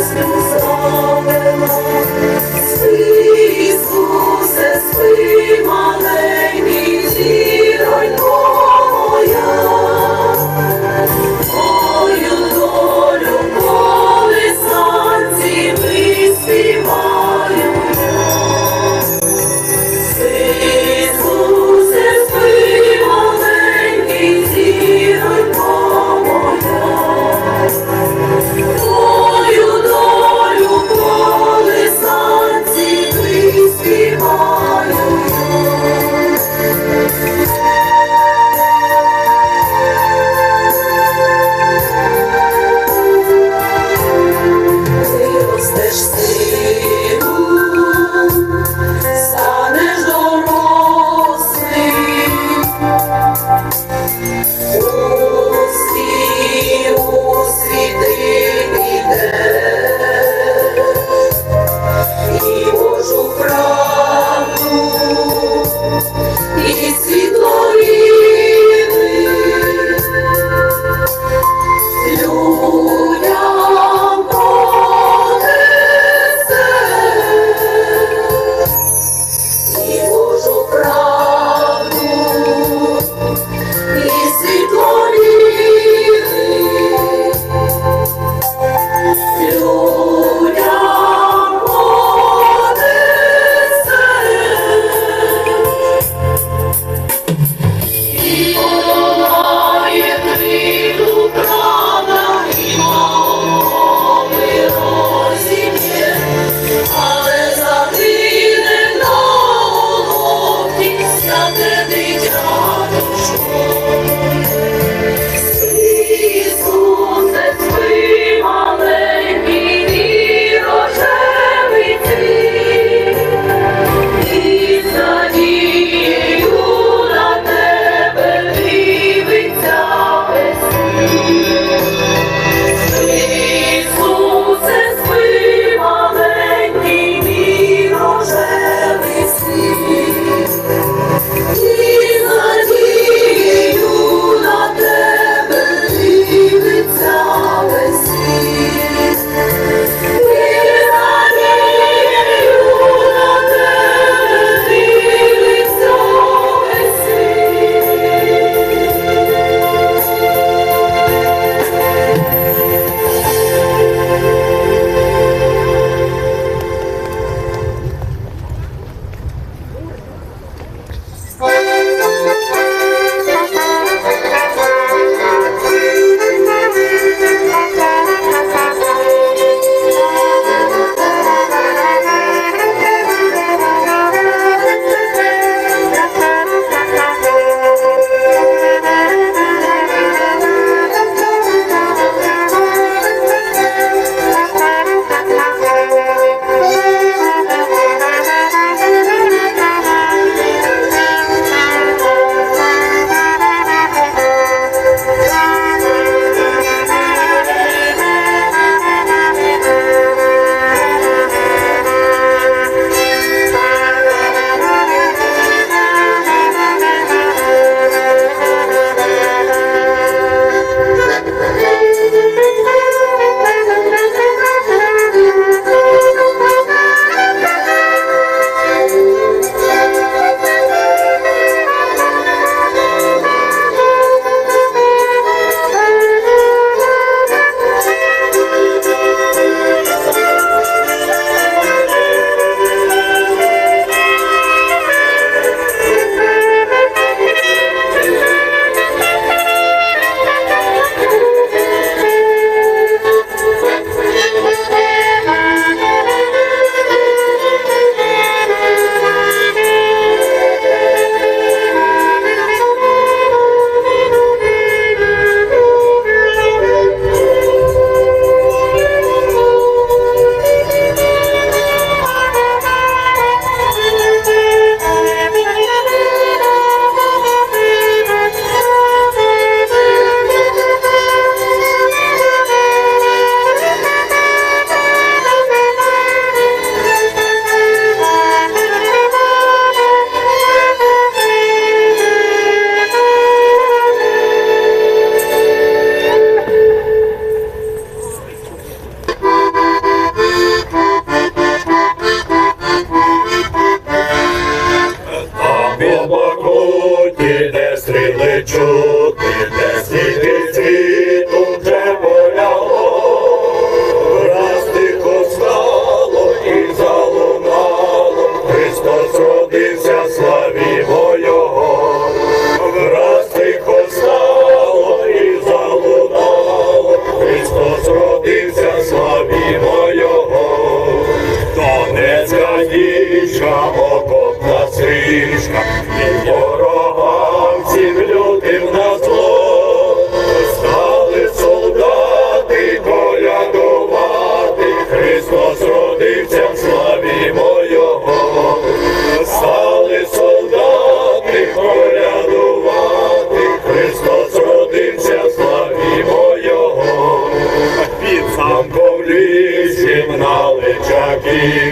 Christmas. Стрічка, і ворогам всім лютим на зло. Стали солдати колядувати, Христос родився в славі Його. Стали солдати колядувати, Христос родився в славі Його. Під замком лісі лицарі військо